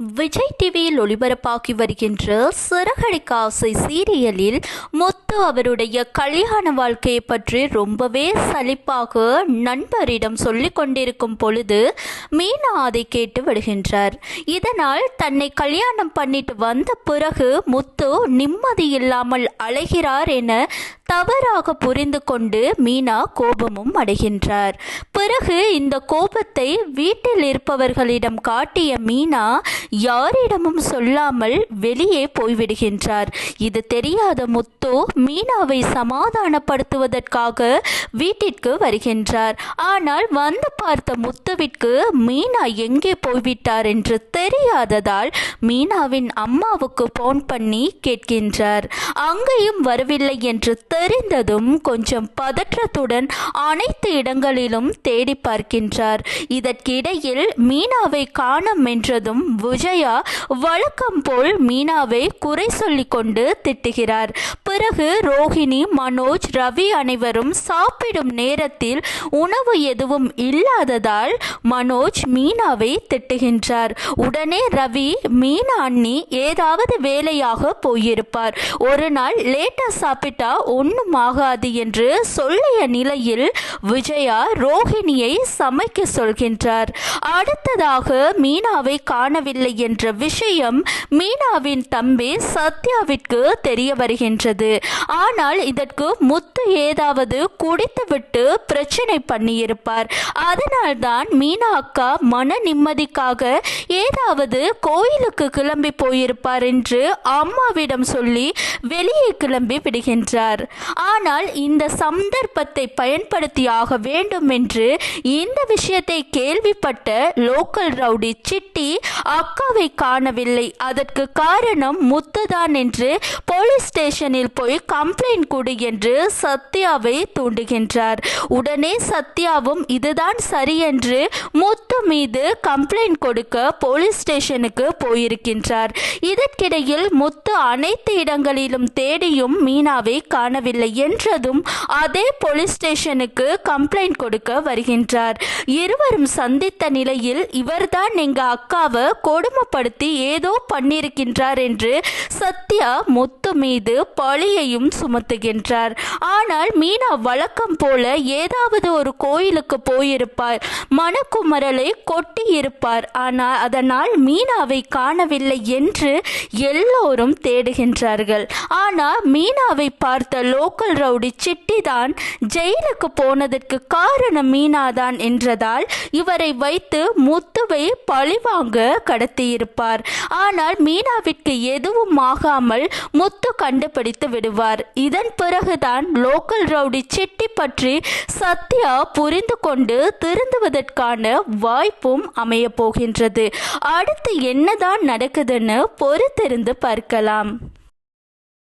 விஜய் டிவியில் ஒளிபரப்பாகி வருகின்ற சிறகடிக்க ஆசை சீரியலில் முத்து அவருடைய கல்யாண வாழ்க்கையை பற்றி ரொம்பவே சலிப்பாக நண்பரிடம் சொல்லிக் கொண்டிருக்கும் பொழுது மீனா அதை கேட்டு விடுகின்றார். இதனால் தன்னை கல்யாணம் பண்ணிட்டு வந்த பிறகு முத்து நிம்மதி இல்லாமல் அலைகிறார் என தவறாக புரிந்து கொண்டு மீனா கோபமும் அடைகின்றார். பிறகு இந்த கோபத்தை வீட்டில் இருப்பவர்களிடம் காட்டிய மீனா யாரிடமும் சொல்லாமல் வெளியே போய்விடுகின்றார். இது தெரியாத முத்து மீனாவை சமாதானப்படுத்துவதற்காக வீட்டிற்கு வருகின்றார். ஆனால் வந்து பார்த்த முத்துவிற்கு மீனா எங்கே போய்விட்டார் என்று தெரியாததால் மீனாவின் அம்மாவுக்கு போன் பண்ணி கேட்கின்றார். அங்கேயும் வரவில்லை என்று தெரிந்ததும் கொஞ்சம் பதற்றத்துடன் அனைத்து இடங்களிலும் தேடி பார்க்கின்றார். இதற்கிடையில் மீனாவை காண என்றதும் விஜயா வழக்கம் போல் மீனாவை குறை சொல்லிக்கொண்டு திட்டுகிறார். பிறகு ரோஹிணி மனோஜ் ரவி அனைவரும் சாப்பிடும் நேரத்தில் உணவு எதுவும் இல்லாததால் மனோஜ் மீனாவை திட்டுகின்றார். உடனே ரவி மீனா அண்ணி ஏதாவது வேலையாக போயிருப்பார். ஒரு நாள் லேட்டா சாப்பிட்டா ஒன்றும் ஆகாது என்று சொல்லிய நிலையில் விஜயா ரோஹிணியை சமைக்க சொல்கின்றார். அடுத்ததாக மீனாவை காணவில்லை என்ற விஷயம் மீனாவின் தம்பி சத்யாவிற்கு தெரிய வருகின்றது. ஆனால் இதற்கு முத்து ஏதாவது குடித்துவிட்டு பிரச்சனை பண்ணியிருப்பார். அதனால்தான் மீனா அக்கா மன நிம்மதிக்காக ஏதாவது கோயிலுக்கு கிளம்பி போயிருப்பார் என்று அம்மாவிடம் சொல்லி வெளியே கிளம்பி விடுகின்றார். ஆனால் இந்த சந்தர்ப்பத்தை பயன்படுத்தி ஆக வேண்டும் என்று இந்த விஷயத்தை கேள்விப்பட்ட லோக்கல் ரவுடி சிட்டி அக்காவை காணவில்லை. அதற்கு காரணம் முத்துதான் என்று போலீஸ் ஸ்டேஷனில் போய் கம்ப்ளைண்ட் கொடு என்று சத்யாவை தூண்டுகின்றார். உடனே சத்யாவும் இதுதான் சரி என்று முத்து மீது கம்ப்ளைண்ட் கொடுக்க போலீஸ் ஸ்டேஷனுக்கு போயிருக்கின்றார். இதற்கிடையில் முத்து அனைத்து இடங்களிலும் தேடியும் மீனாவை காணவில்லை என்றதும் அதே போலீஸ் ஸ்டேஷனுக்கு கம்ப்ளைண்ட் கொடுக்க வருகின்றார். இருவரும் சந்தித்த நிலையில் இவர்தான் எங்க அக்காவை கொடுமைப்படுத்தி ஏதோ பண்ணியிருக்கின்றார் என்று சத்யா முத்து மீது பழியையும் சுமத்துகின்றார். ஆனால் மீனா வழக்கம் போல ஏதாவது ஒரு கோயிலுக்கு போயிருப்பார். மனக்குமரலை கொட்டி இருப்பார் ஆனால் அதனால் மீனாவை காணவில்லை என்று எல்லோரும் தேடுகின்றார்கள். ஆனால் மீனாவை பார்த்த லோக்கல் ரவுடி சிட்டி தான் ஜெயிலுக்கு போனதற்கு காரணம் மீனாதான் என்றதால் இவரை வைத்து முத்துவை பழிவாங்க கடத்தியிருப்பார். ஆனால் மீனாவிற்கு எதுவும் ஆகாமல் முத்து கண்டுபிடித்து விடுவார். இதன் பிறகுதான் லோக்கல் ரவுடி சிட்டி பற்றி சத்யா புரிந்து கொண்டு திருந்துவதற்கான வாய்ப்பும் அமைய போகின்றது. அடுத்து என்னதான் நடக்குதுன்னு பொறுத்திருந்து பார்க்கலாம்.